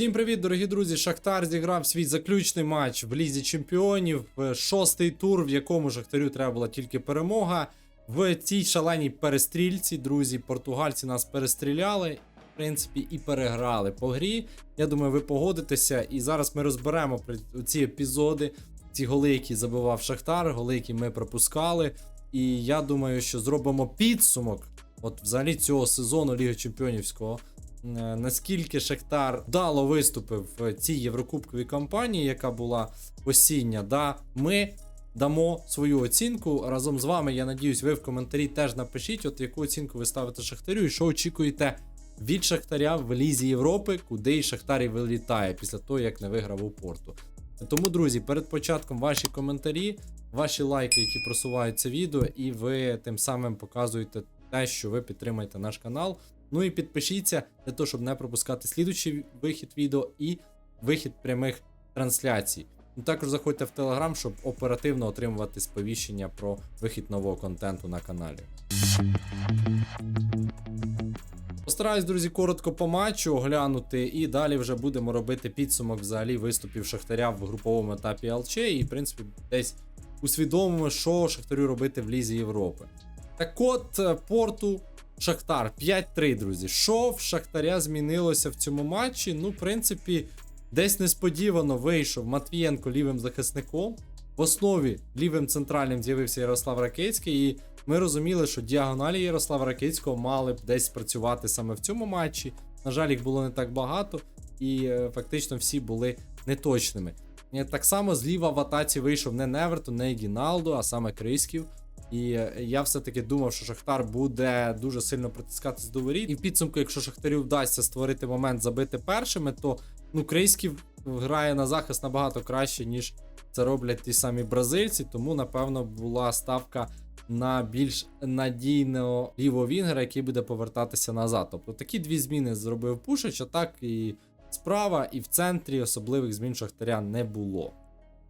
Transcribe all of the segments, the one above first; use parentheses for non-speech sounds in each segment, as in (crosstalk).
Всім привіт, дорогі друзі! Шахтар зіграв свій заключний матч в Лізі Чемпіонів. Е, Шостий тур, в якому Шахтарю треба була тільки перемога. В цій шаленій перестрільці, друзі, португальці нас перестріляли, в принципі, і переграли по грі. Я думаю, ви погодитеся. І зараз ми розберемо ці епізоди, ці голи, які забивав Шахтар, голи, які ми пропускали. І я думаю, що зробимо підсумок. От взагалі цього сезону Ліги Чемпіонівського. Е, наскільки Шахтар вдало виступив в цій єврокубковій кампанії, яка була осіння, да, ми дамо свою оцінку разом з вами. Я надіюсь, ви в коментарі теж напишіть, от яку оцінку ви ставите Шахтарю, і що очікуєте від Шахтаря в Лізі Європи, куди і Шахтар і вилітає після того, як не виграв у порту. Тому, друзі, перед початком ваші коментарі, ваші лайки, які просувають це відео, і ви тим самим показуєте те, що ви підтримаєте наш канал. Ну і підпишіться для того, щоб не пропускати слідучий вихід відео і вихід прямих трансляцій. Ну, також заходьте в Телеграм, щоб оперативно отримувати сповіщення про вихід нового контенту на каналі. Постараюсь, друзі, коротко по матчу оглянути, і далі вже будемо робити підсумок взагалі виступів Шахтаря в груповому етапі ЛЧ, і, в принципі, десь усвідомимо, що Шахтарю робити в Лізі Європи. Так от, е, порту Шахтар 5-3, друзі. Що в Шахтаря змінилося в цьому матчі? Ну, в принципі, десь несподівано вийшов Матвієнко лівим захисником. В основі лівим центральним з'явився Ярослав Ракицький, і ми розуміли, що діагоналі Ярослава Ракицького мали б десь працювати саме в цьому матчі. На жаль, їх було не так багато, і е, фактично всі були неточними. Е, Так само зліва в атаці вийшов не Невертон, не Гіналдо, а саме Крисків. І я все-таки думав, що Шахтар буде дуже сильно притискатись до воріт. І в підсумку, якщо Шахтарю вдасться створити момент забити першими, то ну Крейськів грає на захист набагато краще, ніж це роблять ті самі бразильці. Тому, напевно, була ставка на більш надійного лівого вінгера, який буде повертатися назад. Тобто такі дві зміни зробив Пушич, а так і справа, і в центрі особливих змін Шахтаря не було.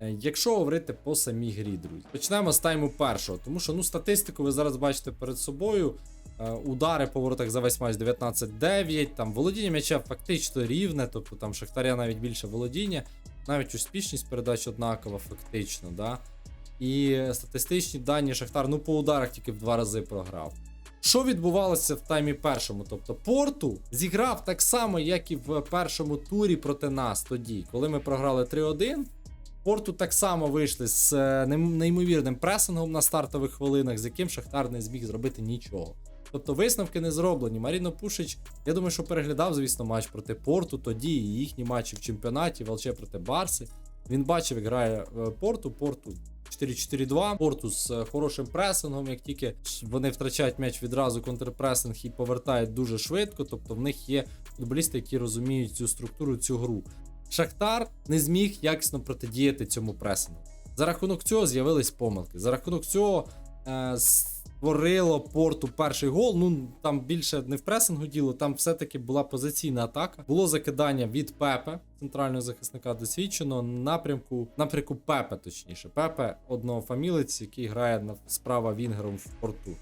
Е, Якщо говорити по самій грі, друзі, почнемо з тайму першого, тому що ну статистику ви зараз бачите перед собою. Е, Удари по воротах за весь матч 19-9, там володіння м'яча фактично рівне, тобто там Шахтаря навіть більше володіння, навіть успішність передач однакова, фактично, да. І статистичні дані Шахтар, ну по ударах тільки в два рази програв. Що відбувалося в таймі першому? Тобто Порту зіграв так само, як і в першому турі проти нас тоді, коли ми програли 3-1. Порту так само вийшли з е, неймовірним пресингом на стартових хвилинах, з яким Шахтар не зміг зробити нічого. Тобто висновки не зроблені. Маріно Пушич, я думаю, що переглядав, звісно, матч проти Порту, тоді і їхні матчі в чемпіонаті, ВЛЧ проти Барси. Він бачив, як грає е, Порту, Порту 4-4-2, Порту з е, хорошим пресингом. Як тільки вони втрачають м'яч відразу контрпресинг і повертають дуже швидко. Тобто в них є футболісти, які розуміють цю структуру, цю гру. Шахтар не зміг якісно протидіяти цьому пресингу. За рахунок цього з'явились помилки. За рахунок цього е, створило порту перший гол. Ну там більше не в пресингу діло, там все-таки була позиційна атака. Було закидання від Пепе, центрального захисника досвідченого, напрямку напрямку Пепе, точніше. Пепе однофамілець, який грає на справа Вінгером в порту.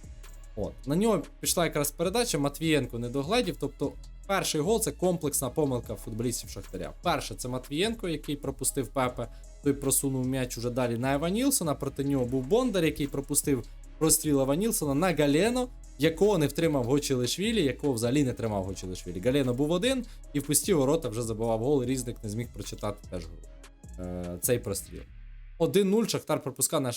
От на нього пішла якраз передача. Матвієнко не догледів. Тобто, перший гол це комплексна помилка футболістів Шахтаря. Перше, це Матвієнко, який пропустив Пепе. Той просунув м'яч уже далі на Ева Нілсона. Проти нього був Бондар, який пропустив простріл Ева Нілсона на Галено, якого не втримав Гочелишвілі, якого взагалі не тримав Гочелишвілі. Галено був один і в ворота вже забивав гол. Різник не зміг прочитати теж. Е, цей простріл. 1-0 Шахтар пропускав на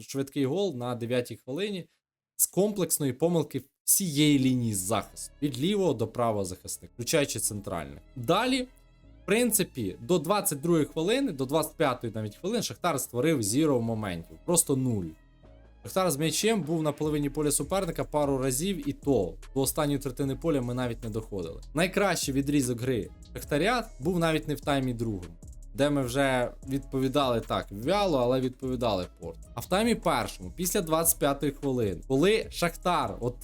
швидкий гол на 9-й хвилині з комплексної помилки всієї лінії захисту від лівого до правого захисника, включаючи центральний. Далі, в принципі, до 22-ї хвилини, до 25-ї навіть хвилини, Шахтар створив зіро моментів, просто нуль. Шахтар з м'ячем був на половині поля суперника пару разів, і то до останньої третини поля ми навіть не доходили. Найкращий відрізок гри Шахтаря був навіть не в таймі другому, де ми вже відповідали так вяло, але відповідали порт. А в таймі першому, після 25-ї хвилини, коли Шахтар от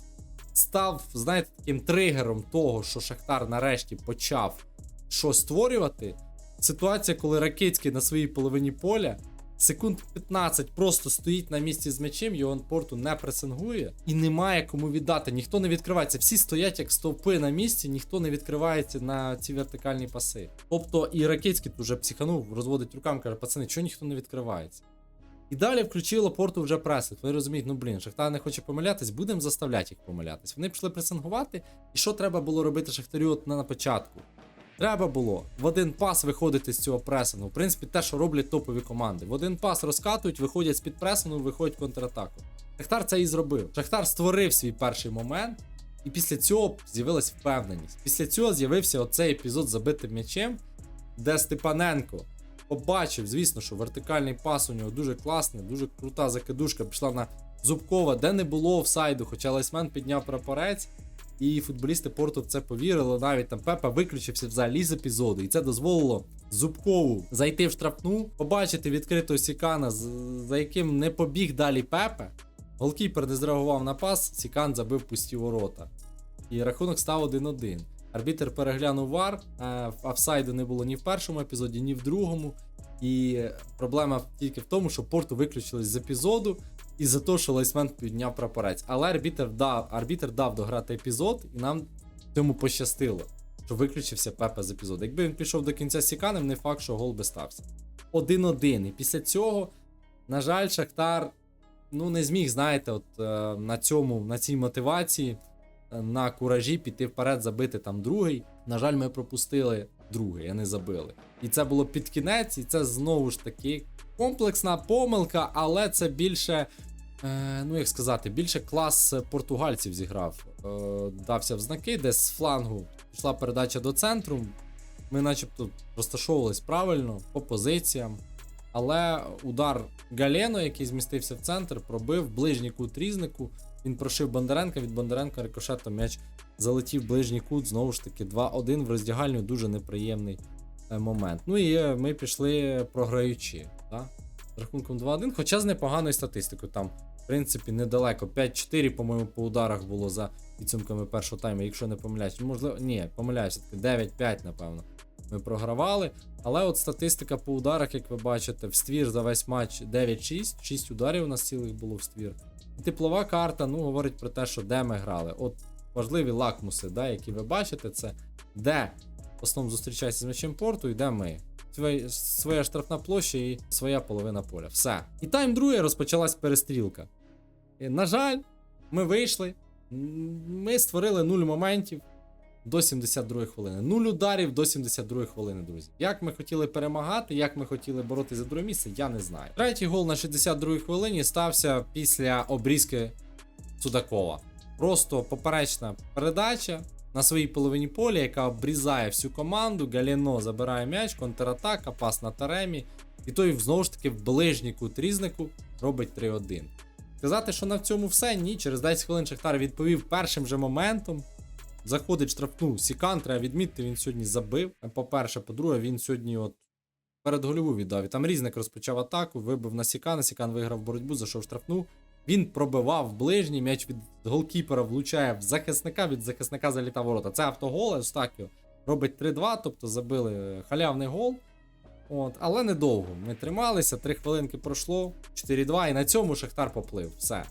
став, знаєте, таким тригером того, що Шахтар нарешті почав щось створювати. Ситуація, коли Ракицький на своїй половині поля секунд 15 просто стоїть на місці з м'ячем, його порту не пресингує і немає кому віддати. Ніхто не відкривається. Всі стоять як стовпи на місці, ніхто не відкривається на ці вертикальні паси. Тобто і Ракицький тут вже психанув, розводить руками, каже, пацани, чого ніхто не відкривається? І далі включило порту вже пресинг. Ви розумієте, ну блін, Шахтар не хоче помилятись, будемо заставляти їх помилятись. Вони пішли пресингувати, і що треба було робити Шахтарю от на, початку? Треба було в один пас виходити з цього пресингу. В принципі, те, що роблять топові команди. В один пас розкатують, виходять з-під пресингу, виходять контратаку. Шахтар це і зробив. Шахтар створив свій перший момент, і після цього з'явилась впевненість. Після цього з'явився оцей епізод забитим м'ячем, де Степаненко побачив, звісно, що вертикальний пас у нього дуже класний, дуже крута закидушка пішла на Зубкова, де не було офсайду, хоча Лайсмен підняв прапорець. І футболісти Порту в це повірили. Навіть там Пепа виключився взагалі з епізоду, і це дозволило Зубкову зайти в штрафну, побачити відкритого Сікана, за яким не побіг далі Пепе. Голкіпер не зреагував на пас, Сікан забив пусті ворота. І рахунок став 1-1. Арбітер переглянув вар, е, офсайду не було ні в першому епізоді, ні в другому. І проблема тільки в тому, що Порту виключились з епізоду, і за те, що Лайсмен підняв прапорець. Але арбітер дав, арбітер дав дограти епізод, і нам цьому пощастило, що виключився Пепе з епізоду. Якби він пішов до кінця з Сіканем, не факт, що гол би стався. 1-1. І після цього, на жаль, Шахтар ну, не зміг, знаєте, от е, на цьому, на цій мотивації, на куражі піти вперед, забити там другий. На жаль, ми пропустили другий, а не забили. І це було під кінець, і це знову ж таки комплексна помилка, але це більше. Е, ну, як сказати, більше клас португальців зіграв. Е, дався в знаки, де з флангу пішла передача до центру. Ми, начебто, розташовувались правильно по позиціям. Але удар Галено, який змістився в центр, пробив ближній кут різнику. Він прошив Бондаренка від Бондаренка рикошетом м'яч залетів ближній кут. Знову ж таки, 2-1 в роздягальню дуже неприємний е, момент. Ну і е, ми пішли програючи. Да? З рахунком 2-1, хоча з непоганою статистикою. Там, в принципі, недалеко. 5-4, по-моєму, по ударах було за підсумками першого тайму, якщо не помиляюсь. Можливо, ні, помиляюся, 9-5, напевно. Ми програвали. Але от статистика по ударах, як ви бачите, в ствір за весь матч 9-6, 6 ударів у нас цілих було в ствір. Теплова карта ну, говорить про те, що де ми грали. От важливі лакмуси, да, які ви бачите, це де в основному зустрічається з м'ячем порту і де ми. Своя, штрафна площа і своя половина поля. Все. І тайм друге розпочалась перестрілка. На жаль, ми вийшли. Ми створили нуль моментів до 72 хвилини. Нуль ударів до 72 хвилини, друзі. Як ми хотіли перемагати, як ми хотіли боротися за друге місце, я не знаю. Третій гол на 62 хвилині стався після обрізки Судакова. Просто поперечна передача на своїй половині поля, яка обрізає всю команду. Галіно забирає м'яч, контратака, пас на таремі. І той знову ж таки в ближній кут робить 3-1. Сказати, що на цьому все, ні. Через 10 хвилин Шахтар відповів першим же моментом. Заходить штрафну Сікан, треба відмітити, він сьогодні забив. По-перше, по-друге, він сьогодні от перед гольову віддав. І там різник розпочав атаку, вибив на Сікана. Сікан виграв боротьбу, зайшов штрафну. Він пробивав ближній, м'яч від голкіпера влучає в захисника, від захисника залітав ворота. Це автогол, Евстакіо робить 3-2, тобто забили халявний гол. От, але недовго. Ми трималися, 3 хвилинки пройшло, 4-2, і на цьому Шахтар поплив. Все.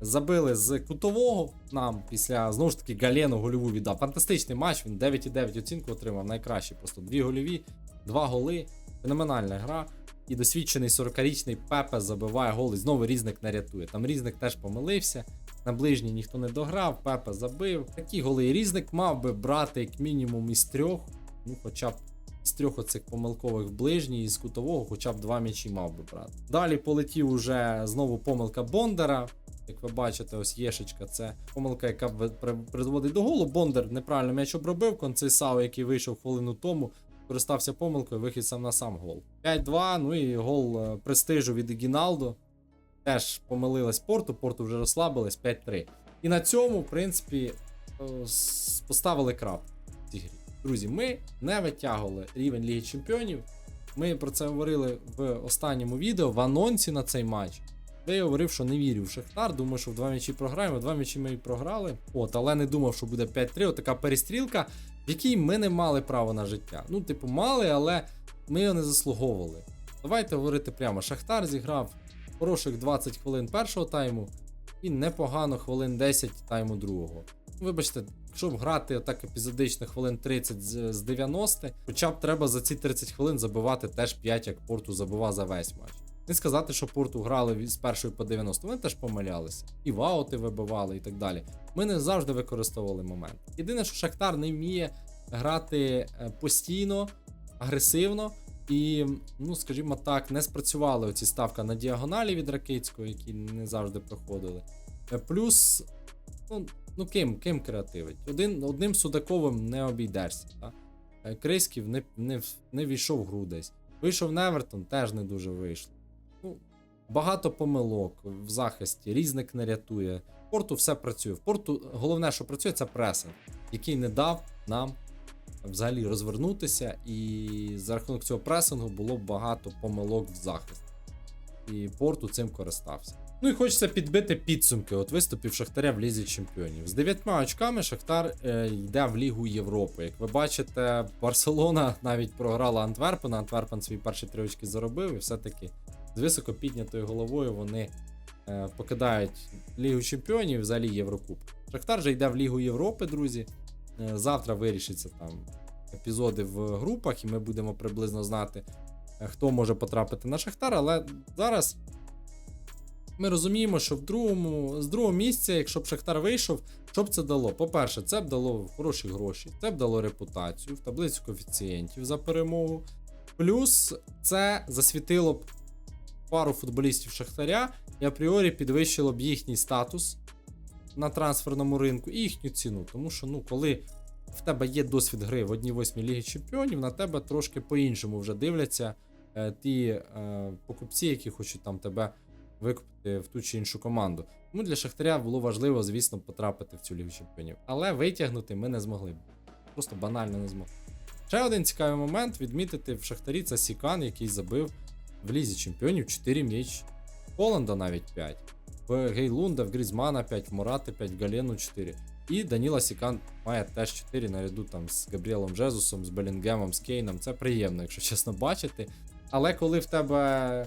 Забили з кутового нам після знову ж таки Галену гольову віддав. Фантастичний матч, він 9,9 оцінку отримав, найкращий. Просто дві гольові, два голи. Феноменальна гра. І досвідчений 40-річний Пепе забиває гол і знову різник не рятує. Там різник теж помилився. На ближній ніхто не дограв, Пепе забив. Такі голи. І різник мав би брати як мінімум із трьох. Ну, хоча б з трьох оцих помилкових ближній, і з кутового, хоча б два м'ячі мав би брати. Далі полетів уже знову помилка Бондара. Як ви бачите, ось Єшечка, це помилка, яка призводить до голу. Бондар неправильно м'яч обробив. Концейсао, який вийшов хвилину тому, користався помилкою, вихід сам на сам гол. 5-2, ну і гол е, престижу від Егіналдо. Теж помилилась порту, порту вже розслабилась 5-3. І на цьому, в принципі, е, поставили крап в цій грі. Друзі, ми не витягували рівень Ліги Чемпіонів. Ми про це говорили в останньому відео, в анонсі на цей матч. Де я говорив, що не вірю в Шахтар, думаю, що в два м'ячі програємо. Два м'ячі ми і програли. От, але не думав, що буде 5-3. Отака перестрілка, в якій ми не мали права на життя. Ну, типу, мали, але ми його не заслуговували. Давайте говорити прямо. Шахтар зіграв хороших 20 хвилин першого тайму і непогано хвилин 10 тайму другого. Вибачте, якщо грати так епізодично хвилин 30 з, з 90, хоча б треба за ці 30 хвилин забивати теж 5, як Порту забивав за весь матч. Не сказати, що Порту грали з першої по 90, вони теж помилялися. І ваути вибивали, і так далі. Ми не завжди використовували момент. Єдине, що Шахтар не вміє грати е, постійно, агресивно. І, ну, скажімо так, не спрацювали оці ставка на діагоналі від Ракицького, які не завжди проходили. Е, Плюс, ну, ну ким, ким креативить? Один, одним Судаковим не обійдешся. Та? Е, Криськів не, не, не війшов в гру десь. Вийшов Невертон, теж не дуже вийшло. Багато помилок в захисті, різник не рятує. В порту все працює. В порту головне, що працює, це пресинг, який не дав нам взагалі розвернутися, і за рахунок цього пресингу було багато помилок в захисті. І Порту цим користався. Ну і хочеться підбити підсумки от виступів Шахтаря в Лізі Чемпіонів. З дев'ятьма очками Шахтар е, йде в Лігу Європи. Як ви бачите, Барселона (laughs) навіть програла Антверпена. Антверпен свої перші три очки заробив, і все-таки з високо піднятою головою вони е, покидають Лігу Чемпіонів взагалі Єврокуб. Шахтар же йде в Лігу Європи, друзі. Е, Завтра вирішиться там епізоди в групах, і ми будемо приблизно знати, е, хто може потрапити на Шахтар. Але зараз ми розуміємо, що в другому, з другого місця, якщо б Шахтар вийшов, що б це дало? По-перше, це б дало хороші гроші, це б дало репутацію в таблицю коефіцієнтів за перемогу. Плюс це засвітило б пару футболістів Шахтаря і апріорі підвищило б їхній статус на трансферному ринку і їхню ціну. Тому що, ну, коли в тебе є досвід гри в 1-8 Ліги Чемпіонів, на тебе трошки по-іншому вже дивляться е, ті е, покупці, які хочуть там тебе викупити в ту чи іншу команду. Тому для Шахтаря було важливо, звісно, потрапити в цю Лігу Чемпіонів. Але витягнути ми не змогли. Просто банально не змогли. Ще один цікавий момент відмітити в Шахтарі це Сікан, який забив в Лізі Чемпіонів 4 м'яч. Холланда навіть 5. В Гейлунда, в Грізмана 5, в Морати 5, в Галену 4. І Даніла Сікан має теж 4 наряду там з Габріелом Жезусом, з Белінгемом, з Кейном. Це приємно, якщо чесно бачити. Але коли в тебе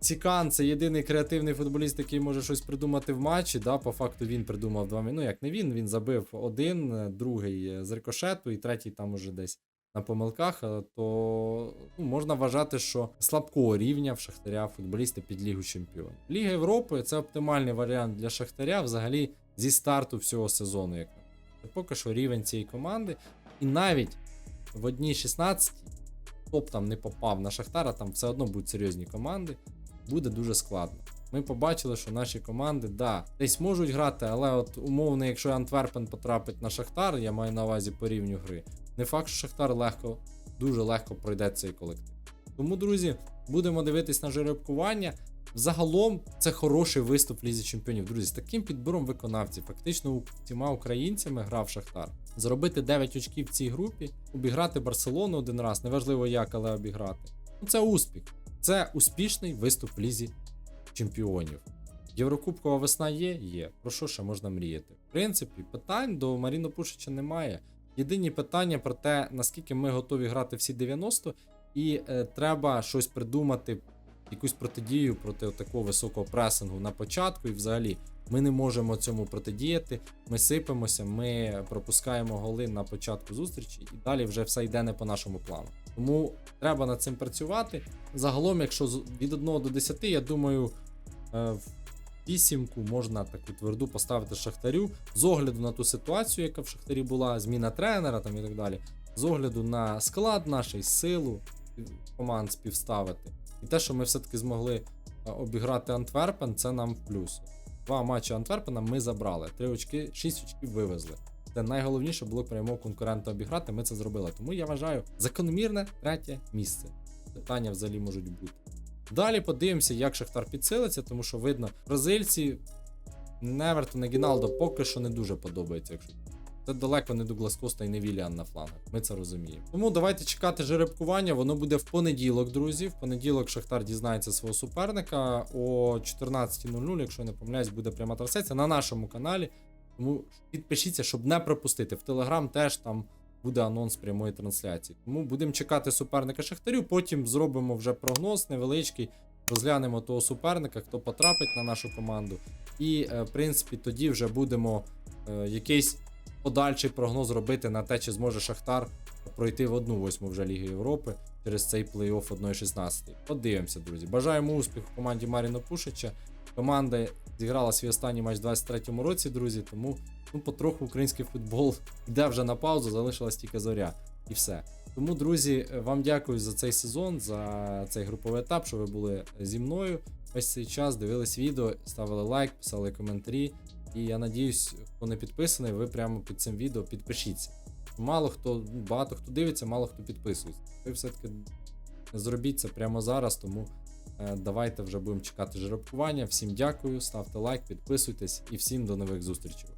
Цікан це єдиний креативний футболіст, який може щось придумати в матчі. Да, по факту він придумав два. Ну як не він, він забив один, другий з рикошету, і третій там уже десь на помилках. е, То ну, можна вважати, що слабкого рівня в Шахтаря футболісти під Лігу Чемпіонів. Ліга Європи це оптимальний варіант для Шахтаря взагалі зі старту всього сезону. Як. Поки що рівень цієї команди. І навіть в одній 16 топ там не попав на Шахтара, там все одно будуть серйозні команди буде дуже складно. Ми побачили, що наші команди, да, десь можуть грати, але от умовно, якщо Антверпен потрапить на Шахтар, я маю на увазі по рівню гри. Не факт, що Шахтар легко, дуже легко пройде цей колектив. Тому, друзі, будемо дивитись на жеребкування. Загалом це хороший виступ Лізі Чемпіонів. Друзі, з таким підбором виконавців, фактично всіма українцями грав Шахтар. Зробити 9 очків в цій групі, обіграти Барселону один раз, неважливо як, але обіграти. Ну це успіх. Це успішний виступ в лізі чемпіонів. Єврокубкова весна є? Є. Про що ще можна мріяти? В принципі, питань до Маріно Пушича немає. Єдині питання про те, наскільки ми готові грати всі 90, і е, треба щось придумати, якусь протидію проти такого високого пресингу на початку. І взагалі ми не можемо цьому протидіяти. Ми сипемося, ми пропускаємо голи на початку зустрічі, і далі вже все йде не по нашому плану. Тому треба над цим працювати. Загалом, якщо від 1 до 10, я думаю, е, вісімку можна таку тверду поставити Шахтарю з огляду на ту ситуацію, яка в Шахтарі була, зміна тренера там і так далі. З огляду на склад наш, силу команд співставити. І те, що ми все-таки змогли е, обіграти Антверпен, це нам плюс. Два матчі Антверпена ми забрали. Три очки, шість очків вивезли. Це найголовніше було прямого конкурента обіграти. Ми це зробили. Тому я вважаю закономірне третє місце. Питання взагалі можуть бути. Далі подивимося, як Шахтар підсилиться, тому що видно, бразильці Невертон і Гіналдо поки що не дуже подобається. Якщо це далеко не Дуглас Коста і не Віліан на флангах. Ми це розуміємо. Тому давайте чекати жеребкування. Воно буде в понеділок, друзі. В понеділок Шахтар дізнається свого суперника о 14.00, якщо я не помиляюсь, буде пряма трансляція на нашому каналі. Тому підпишіться, щоб не пропустити. В Телеграм теж там буде анонс прямої трансляції. Тому будемо чекати суперника Шахтарю. Потім зробимо вже прогноз невеличкий. Розглянемо того суперника, хто потрапить на нашу команду. І, е, в принципі, тоді вже будемо е, якийсь подальший прогноз робити на те, чи зможе Шахтар пройти в одну восьму вже Ліги Європи через цей плей-офф 1-16. Подивимося, друзі. Бажаємо успіху команді Маріна Пушича. Команда зіграла свій останній матч у 23-му році, друзі. Тому ну, потроху український футбол (laughs) йде вже на паузу, залишилась тільки зоря. І все. Тому, друзі, вам дякую за цей сезон, за цей груповий етап, що ви були зі мною весь цей час, дивились відео, ставили лайк, писали коментарі. І я надіюсь, хто не підписаний, ви прямо під цим відео підпишіться. Мало хто, ну, багато хто дивиться, мало хто підписується. Ви все-таки зробіть це прямо зараз, тому давайте вже будемо чекати жеребкування. Всім дякую, ставте лайк, підписуйтесь і всім до нових зустрічей.